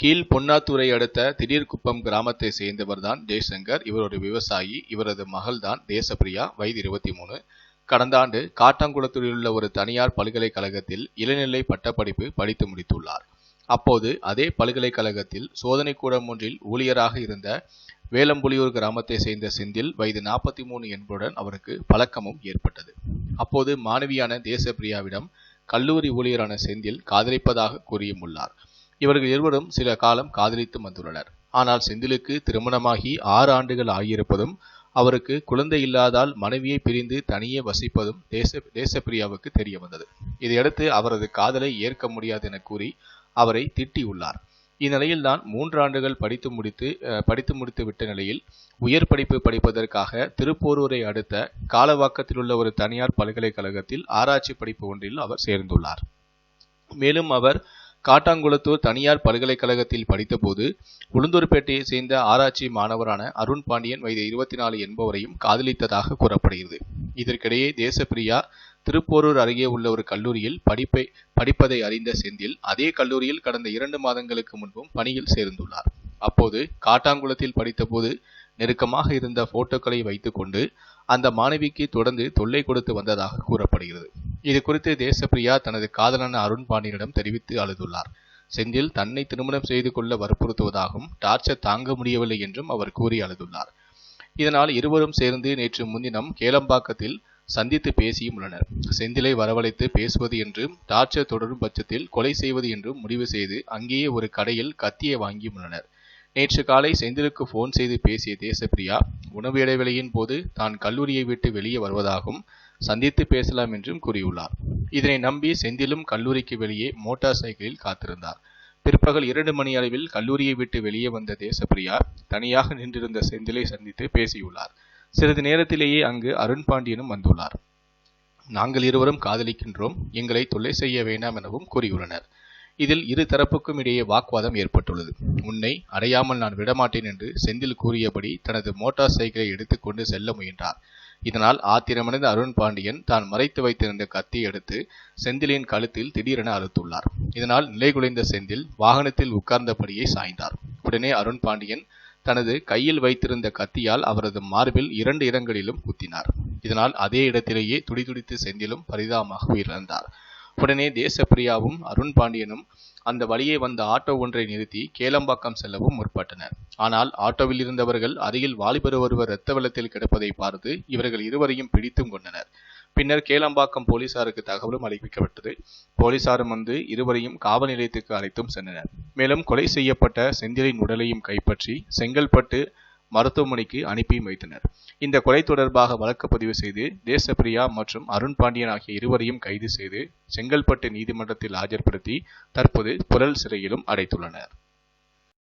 கீழ் பொன்னாத்துறை அடுத்த திடீர்குப்பம் கிராமத்தை சேர்ந்தவர்தான் ஜெய்சங்கர். இவர் ஒரு விவசாயி இவரது மகள்தான் தேசப்பிரியா வயது இருபத்தி மூணு கடந்த ஆண்டு காட்டாங்குளத்தில் உள்ள ஒரு தனியார் பல்கலைக்கழகத்தில் இளநிலை பட்டப்படிப்பு படித்து முடித்துள்ளார். அப்போது அதே பல்கலைக்கழகத்தில் சோதனை கூடம் ஒன்றில் ஊழியராக இருந்த வேலம்புலியூர் கிராமத்தை சேர்ந்த செந்தில் வயது நாற்பத்தி மூணு என்பதுடன் அவருக்கு பழக்கமும் ஏற்பட்டது. அப்போது மாணவியான தேசப்பிரியாவிடம் கல்லூரி ஊழியரான செந்தில் காதலிப்பதாக கூறியும் உள்ளார். இவர்கள் இருவரும் சில காலம் காதலித்து வந்துள்ளனர். ஆனால் செந்திலுக்கு திருமணமாகி ஆறு ஆண்டுகள் ஆகியிருப்பதும் அவருக்கு குழந்தை இல்லாதால் மனைவியை பிரிந்து தனியே வசிப்பதும் தேச தேசப்பிரியாவுக்கு தெரிய வந்தது. இதையடுத்து அவரது காதலை ஏற்க முடியாது என கூறி அவரை திட்டியுள்ளார் இந்நிலையில் தான் மூன்று ஆண்டுகள் படித்து முடித்து படித்து முடித்து விட்ட நிலையில் உயர் படிப்பு படிப்பதற்காக திருப்போரூரை அடுத்த காலவாக்கத்தில் உள்ள ஒரு தனியார் பல்கலைக்கழகத்தில் ஆராய்ச்சி படிப்பு ஒன்றில் அவர் சேர்ந்துள்ளார். மேலும் அவர் காட்டாங்குளத்தூர் தனியார் பல்கலைக்கழகத்தில் படித்தபோது உளுந்தூர்பேட்டையை சேர்ந்த ஆராய்ச்சி மாணவரான அருண் பாண்டியன் வயது இருபத்தி நாலு என்பவரையும் காதலித்ததாக கூறப்படுகிறது. இதற்கிடையே தேசப்பிரியா திருப்போரூர் அருகே உள்ள ஒரு கல்லூரியில் படிப்பை படிப்பதை அறிந்த செந்தில் அதே கல்லூரியில் கடந்த இரண்டு மாதங்களுக்கு முன்பும் பணியில் சேர்ந்துள்ளார். அப்போது காட்டாங்குளத்தில் படித்தபோது நெருக்கமாக இருந்த போட்டோக்களை வைத்துக்கொண்டு அந்த மாணவிக்கு தொடர்ந்து தொல்லை கொடுத்து வந்ததாக கூறப்படுகிறது. இது குறித்து தேசப்பிரியா தனது காதலான அருண் பாண்டியனிடம் தெரிவித்து அழுதுள்ளார். செந்தில் தன்னை திருமணம் செய்து கொள்ள வற்புறுத்துவதாகவும் டார்ச்சர் தாங்க முடியவில்லை என்றும் அவர் கூறி அழுதுள்ளார். இதனால் இருவரும் சேர்ந்து நேற்று முன்தினம் கேளம்பாக்கத்தில் சந்தித்து பேசியும் உள்ளனர். செந்திலை வரவழைத்து பேசுவது என்றும் டார்ச்சர் தொடரும் பட்சத்தில் கொலை செய்வது என்றும் முடிவு செய்து அங்கேயே ஒரு கடையில் கத்தியை வாங்கியும் உள்ளனர். நேற்று காலை செந்திலுக்கு போன் செய்து பேசிய தேசப்பிரியா உணவு இடைவெளியின் போது தான் கல்லூரியை விட்டு வெளியே வருவதாகவும் சந்தித்து பேசலாம் என்றும் கூறியுள்ளார். இதனை நம்பி செந்திலும் கல்லூரிக்கு வெளியே மோட்டார் சைக்கிளில் காத்திருந்தார். பிற்பகல் இரண்டு மணி அளவில் கல்லூரியை விட்டு வெளியே வந்த தேசப்பிரியா தனியாக நின்றிருந்த செந்திலை சந்தித்து பேசியுள்ளார். சிறிது நேரத்திலேயே அங்கு அருண் பாண்டியனும் வந்துள்ளார். நாங்கள் இருவரும் காதலிக்கின்றோம். எங்களை தொல்லை செய்ய வேண்டாம் எனவும் கூறியுள்ளனர். இதில் இரு தரப்புக்கும் இடையே வாக்குவாதம் ஏற்பட்டுள்ளது. உன்னை அடையாமல் நான் விடமாட்டேன் என்று செந்தில் கூறியபடி தனது மோட்டார் சைக்கிளை எடுத்துக்கொண்டு செல்ல முயன்றார். இதனால் ஆத்திரமடைந்த அருண் பாண்டியன் தான் மறைத்து வைத்திருந்த கத்தி எடுத்து செந்திலின் கழுத்தில் திடீரென அறுத்துள்ளார். இதனால் நிலைகுலைந்த செந்தில் வாகனத்தில் உட்கார்ந்தபடியே சாய்ந்தார். உடனே அருண் பாண்டியன் தனது கையில் வைத்திருந்த கத்தியால் அவரது மார்பில் இரண்டு இடங்களிலும் குத்தினார். இதனால் அதே இடத்திலேயே துடிதுடித்து செந்திலும் பரிதாபமாக உயிரிழந்தார். உடனே தேசப்பிரியாவும் அருண் பாண்டியனும் அந்த வழியே வந்த ஆட்டோ ஒன்றை நிறுத்தி கேளம்பாக்கம் செல்லவும் முற்பட்டனர். ஆனால் ஆட்டோவில் இருந்தவர்கள் அருகில் வாலிபர் ஒருவர் இரத்த வெள்ளத்தில் கிடப்பதை பார்த்து இவர்கள் இருவரையும் பிடித்தும் கொண்டனர். பின்னர் கேளம்பாக்கம் போலீசாருக்கு தகவலும் அளிக்கப்பட்டது போலீசாரும் வந்து இருவரையும் காவல் நிலையத்துக்கு அழைத்தும் சென்றனர். மேலும் கொலை செய்யப்பட்ட செந்திலின் உடலையும் கைப்பற்றி செங்கல்பட்டு மருத்துவமனைக்கு அனுப்பியும் வைத்தனர். இந்த கொலை தொடர்பாக வழக்கு பதிவு செய்து தேசப்பிரியா மற்றும் அருண் பாண்டியன் ஆகிய இருவரையும் கைது செய்து செங்கல்பட்டு நீதிமன்றத்தில் ஆஜர்படுத்தி தற்போது புழல் சிறையிலும் அடைத்துள்ளனர்.